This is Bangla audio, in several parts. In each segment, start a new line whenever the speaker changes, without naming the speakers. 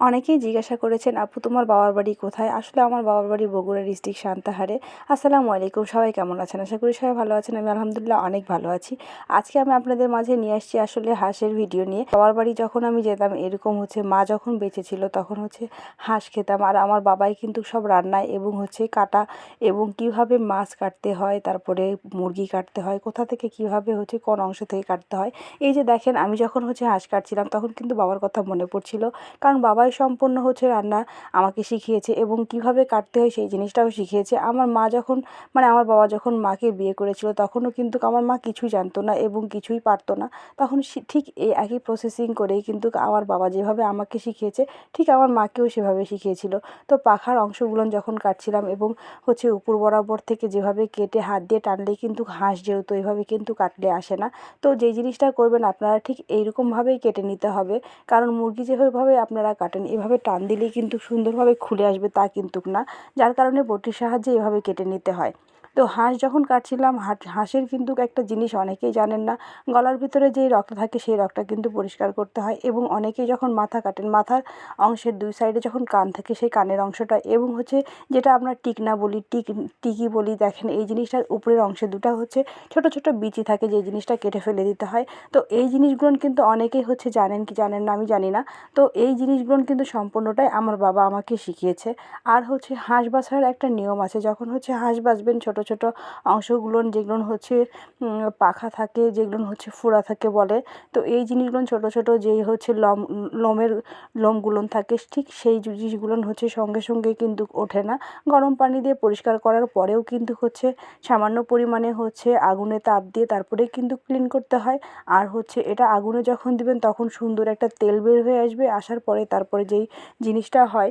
অনেকেই জিজ্ঞাসা করেছেন, আপু, তোমার বাবার বাড়ি কোথায়? আসলে আমার বাবার বাড়ি বগুড়া ডিস্ট্রিক্ট সান্তাহারে। আসসালামু আলাইকুম, সবাই কেমন আছেন? আশা করি সবাই ভালো আছেন। আমি আলহামদুলিল্লাহ অনেক ভালো আছি। আজকে আমি আপনাদের মাঝে নিয়ে আসছি আসলে হাঁসের ভিডিও নিয়ে। বাবার বাড়ি যখন আমি যেতাম, এরকম হচ্ছে মা যখন বেঁচে ছিল, তখন হচ্ছে হাঁস খেতাম। আর আমার বাবাই কিন্তু সব রান্নায় এবং হচ্ছে কাটা এবং কীভাবে মাছ কাটতে হয়, তারপরে মুরগি কাটতে হয়, কোথা থেকে কীভাবে হচ্ছে কোন অংশ থেকে কাটতে হয়, এই যে দেখেন, আমি যখন হচ্ছে হাঁস কাটছিলাম, তখন কিন্তু বাবার কথা মনে পড়ছিল। কারণ বাবাই সম্পূর্ণ হচ্ছে রান্না আমাকে শিখিয়েছে এবং কীভাবে কাটতে হয় সেই জিনিসটাও শিখিয়েছে। আমার মা যখন মানে আমার বাবা যখন মাকে বিয়ে করেছিল তখনও কিন্তু আমার মা কিছুই জানতো না এবং কিছুই পারতো না। তখন ঠিক এই একই প্রসেসিং করেই কিন্তু আমার বাবা যেভাবে আমাকে শিখিয়েছে, ঠিক আমার মাকেও সেভাবে শিখিয়েছিল। তো পাখার অংশগুলো যখন কাটছিলাম এবং হচ্ছে উপর বরাবর থেকে যেভাবে কেটে হাত দিয়ে টানলে কিন্তু হাঁস যেহেতু এভাবে কিন্তু কাটলে আসে না। তো যেই জিনিসটা করবেন আপনারা ঠিক এইরকমভাবেই কেটে নিতে হবে। কারণ মুরগি যেভাবে আপনারা কাটেন এভাবে টান দিলেই কিন্তু সুন্দরভাবে খুলে আসবে তা কিন্তু না। যার কারণে বটির সাহায্যে এভাবে কেটে নিতে হয়। তো হাঁস যখন কাটছিলাম হাঁসের কিন্তু একটা জিনিস অনেকেই জানেন না, গলার ভিতরে যেই রক্ত থাকে সেই রক্তটা কিন্তু পরিষ্কার করতে হয় এবং অনেকেই যখন মাথা কাটেন, মাথার অংশের দুই সাইডে যখন কান থাকে সেই কানের অংশটা এবং হচ্ছে যেটা আমরা টিকনা বলি, টিক, টিকি বলি, দেখেন এই জিনিসটার উপরের অংশে দুটো হচ্ছে ছোট ছোট বিচি থাকে যে জিনিসটা কেটে ফেলে দিতে হয়। তো এই জিনিসগুলো কিন্তু অনেকেই হচ্ছে জানেন কি জানেন না আমি জানি না। তো এই জিনিসগুলো কিন্তু সম্পূর্ণটাই আমার বাবা আমাকে শিখিয়েছে। আর হচ্ছে হাঁস বাছার একটা নিয়ম আছে, যখন হচ্ছে হাঁস বাছবেন ছোট ছোট অংশগুলো যেগুলো হচ্ছে পাখা থাকে, যেগুলো হচ্ছে ফোড়া থাকে বলে। তো এই জিনিসগুলো ছোট ছোট যেই হচ্ছে লম, লোমের, লোমগুলো থাকে, ঠিক সেই জিনিসগুলো হচ্ছে সঙ্গে সঙ্গে কিন্তু ওঠে না। গরম পানি দিয়ে পরিষ্কার করার পরেও কিন্তু হচ্ছে সামান্য পরিমাণে হচ্ছে আগুনে তাপ দিয়ে তারপরে কিন্তু ক্লিন করতে হয়। আর হচ্ছে এটা আগুনে যখন দিবেন তখন সুন্দর একটা তেল বের হয়ে আসবে, আসার পরে তারপরে যেই জিনিসটা হয়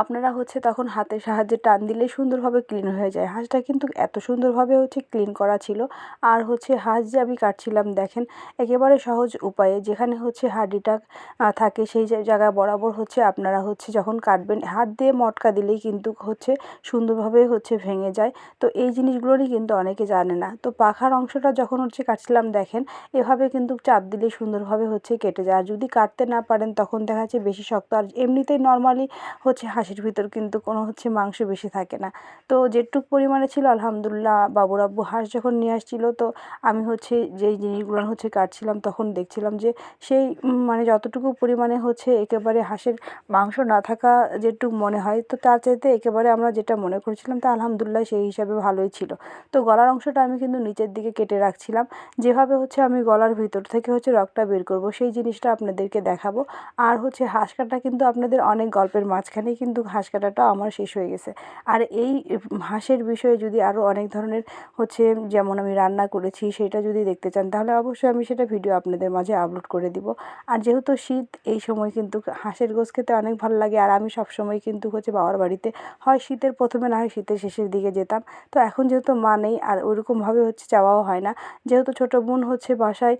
আপনারা হচ্ছে তখন হাতের সাহায্যে টান দিলে সুন্দরভাবে ক্লিন হয়ে যায়। হাঁসটা কিন্তু এত সুন্দরভাবে হচ্ছে ক্লিন করা ছিল। আর হচ্ছে হাঁস যে আমি কাটছিলাম, দেখেন, একেবারে সহজ উপায়ে। যেখানে হচ্ছে হাঁডিটা থাকে সেই জায়গা বরাবর হচ্ছে আপনারা হচ্ছে যখন কাটবেন, হাত দিয়ে মটকা দিলেই কিন্তু হচ্ছে সুন্দরভাবে হচ্ছে ভেঙে যায়। তো এই জিনিসগুলোরই কিন্তু অনেকে জানে না। তো পাখার অংশটা যখন হচ্ছে কাটছিলাম, দেখেন, এভাবে কিন্তু চাপ দিলে সুন্দরভাবে হচ্ছে কেটে যায়। আর যদি কাটতে না পারেন, তখন দেখা যাচ্ছে বেশি শক্ত। আর এমনিতেই নর্মালি হচ্ছে হাঁসের ভিতর কিন্তু কোনো হচ্ছে মাংস বেশি থাকে না। তো যেটুক পরিমাণে ছিল, আলহামদুলিল্লাহ বাবুর আব্বু হাঁস যখন নিয়ে আসছিল, তো আমি হচ্ছে যেই জিনিসগুলো হচ্ছে কাটছিলাম তখন দেখছিলাম যে সেই মানে যতটুকু পরিমাণে হচ্ছে একেবারে হাঁসের মাংস না থাকা যেটুক মনে হয়, তো তার চাইতে একেবারে আমরা যেটা মনে করেছিলাম তা আলহামদুলিল্লাহ সেই হিসাবে ভালোই ছিল। তো গলার অংশটা আমি কিন্তু নিচের দিকে কেটে রাখছিলাম। যেভাবে হচ্ছে আমি গলার ভিতর থেকে হচ্ছে রগটা বের করব, সেই জিনিসটা আপনাদেরকে দেখাবো। আর হচ্ছে হাঁস কাটা কিন্তু আপনাদের অনেক গল্পের মাঝখানেই কিন্তু হাঁস কাটাটা আমার শেষ হয়ে গেছে। আর এই হাঁসের বিষয়ে যদি আরও অনেক ধরনের হচ্ছে যেমন আমি রান্না করেছি সেটা যদি দেখতে চান, তাহলে অবশ্যই আমি সেটা ভিডিও আপনাদের মাঝে আপলোড করে দিব। আর যেহেতু শীত, এই সময় কিন্তু হাঁসের গোস খেতে অনেক ভালো লাগে। আর আমি সব সময় কিন্তু হচ্ছে বাবার বাড়িতে হয় শীতের প্রথমে না হয় শীতের শেষের দিকে যেতাম। তো এখন যেহেতু মা নেই আর ওরকমভাবে হচ্ছে যাওয়াও হয় না। যেহেতু ছোটো বোন হচ্ছে বাসায়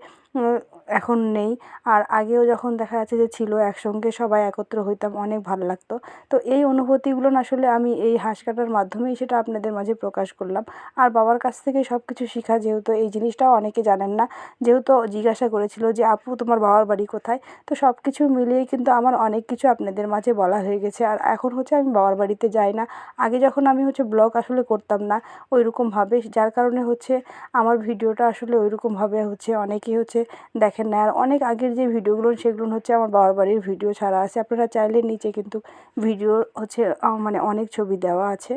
এখন নেই। আর আগেও যখন দেখা যাচ্ছে যে ছিল, একসঙ্গে সবাই একত্র হইতাম, অনেক ভালো লাগতো। তো এই অনুভূতিগুলো না আসলে আমি এই হাঁস কাটার মাধ্যমেই সেটা আপনাদের মাঝে প্রকাশ করলাম। আর বাবার কাছ থেকে সব কিছু শেখা, যেহেতু এই জিনিসটাও অনেকে জানেন না, যেহেতু জিজ্ঞাসা করেছিল যে, আপু, তোমার বাবার বাড়ি কোথায়? তো সব কিছু মিলিয়ে কিন্তু আমার অনেক কিছু আপনাদের মাঝে বলা হয়ে গেছে। আর এখন হচ্ছে আমি বাবার বাড়িতে যাই না। আগে যখন আমি হচ্ছে ব্লগ আসলে করতাম না, ওইরকমভাবে, যার কারণে হচ্ছে আমার ভিডিওটা আসলে ওইরকমভাবে হচ্ছে অনেকেই হচ্ছে দেখেন না, আর অনেক আগের যে ভিডিওগুলো, সেগুলো হচ্ছে আমার বাবার বাড়ির ভিডিও ছাড়া আছে। আপনারা চাইলে নিচে কিন্তু ভিডিও হচ্ছে মানে অনেক ছবি দেওয়া আছে।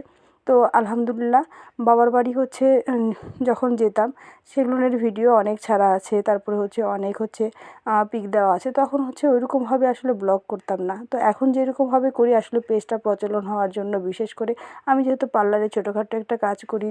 তো আলহামদুলিল্লাহ বাবার বাড়ি হচ্ছে যখন যেতাম সেগুলোর ভিডিও অনেক ছাড়া আছে, তারপরে হচ্ছে অনেক হচ্ছে পিক দেওয়া আছে। তখন হচ্ছে ওইরকমভাবে আসলে ব্লগ করতাম না। তো এখন যেরকমভাবে করি আসলে পেজটা প্রচলন হওয়ার জন্য বিশেষ করে আমি যেহেতু পার্লারে ছোটোখাটো একটা কাজ করি,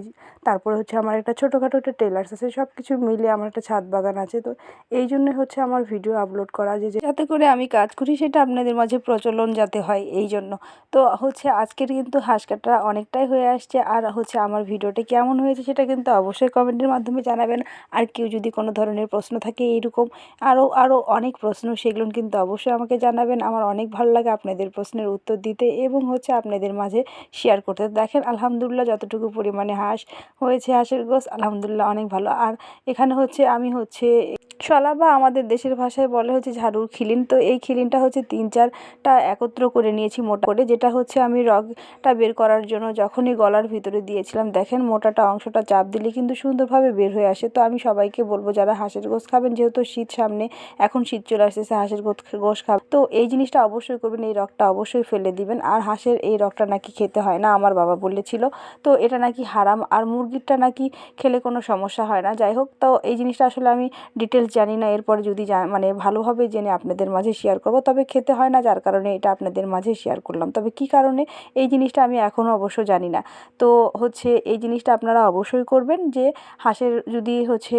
তারপরে হচ্ছে আমার একটা ছোটোখাটো একটা টেলার্স আছে সব কিছু মিলে আমার একটা ছাদ বাগান আছে। তো এই জন্যই হচ্ছে আমার ভিডিও আপলোড করা যে- যাতে করে আমি কাজ করি সেটা আপনাদের মাঝে প্রচলন যাতে হয়, এই জন্য। তো হচ্ছে আজকের কিন্তু হাঁস কাটা অনেকটাই হয়ে হয়ে আসছে। আর হচ্ছে আমার ভিডিওটা কেমন হয়েছে সেটা কিন্তু অবশ্যই কমেন্টের মাধ্যমে জানাবেন। আর কেউ যদি কোনো ধরনের প্রশ্ন থাকে এইরকম আরও আরও অনেক প্রশ্ন সেগুলো কিন্তু অবশ্যই আমাকে জানাবেন। আমার অনেক ভালো লাগে আপনাদের প্রশ্নের উত্তর দিতে এবং হচ্ছে আপনাদের মাঝে শেয়ার করতে। দেখেন আলহামদুলিল্লাহ যতটুকু পরিমাণে হাঁস হয়েছে, হাঁসের গোস আলহামদুলিল্লাহ অনেক ভালো। আর এখানে হচ্ছে আমি হচ্ছে শলা বা আমাদের দেশের ভাষায় বলে হচ্ছে ঝাড়ুর খিলিন। তো এই খিলিনটা হচ্ছে তিন, চারটা একত্র করে নিয়েছি মোটা করে, যেটা হচ্ছে আমি রগটা বের করার জন্য যখনই গলার ভিতরে দিয়েছিলাম। দেখেন মোটাটা অংশটা চাপ দিলে কিন্তু সুন্দরভাবে বের হয়ে আসে। তো আমি সবাইকে বলব, যারা হাঁসের গোস খাবেন, যেহেতু শীত সামনে, এখন শীত চলে আসতেছে, হাঁসের গোস খাবেন তো এই জিনিসটা অবশ্যই করবেন, এই রগটা অবশ্যই ফেলে দিবেন। আর হাঁসের এই রগটা নাকি খেতে হয় না, আমার বাবা বলেছিল। তো এটা নাকি হারাম, আর মুরগিরটা নাকি খেলে কোনো সমস্যা হয় না। যাই হোক, তো এই জিনিসটা আসলে আমি ডিটেলস জানি না, এরপরে যদি মানে ভালোভাবে জেনে আপনাদের মাঝে শেয়ার করব। তবে খেতে হয় না, যার কারণে এটা আপনাদের মাঝে শেয়ার করলাম। তবে কী কারণে এই জিনিসটা আমি এখনও অবশ্য জানি না। তো হচ্ছে এই জিনিসটা আপনারা অবশ্যই করবেন যে হাঁসের যদি হচ্ছে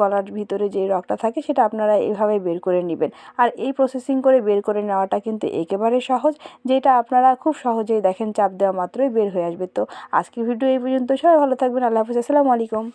গলার ভিতরে যে রগটা থাকে সেটা আপনারা এইভাবে বের করে নেবেন। আর এই প্রসেসিং করে বের করে নেওয়াটা কিন্তু একেবারে সহজ, যেটা আপনারা খুব সহজেই দেখেন, চাপ দেওয়া মাত্রই বের হয়ে আসবে। তো আজকের ভিডিও এই পর্যন্ত। সবাই ভালো থাকবেন। আল্লাহ হাফিজ। আসসালামু আলাইকুম।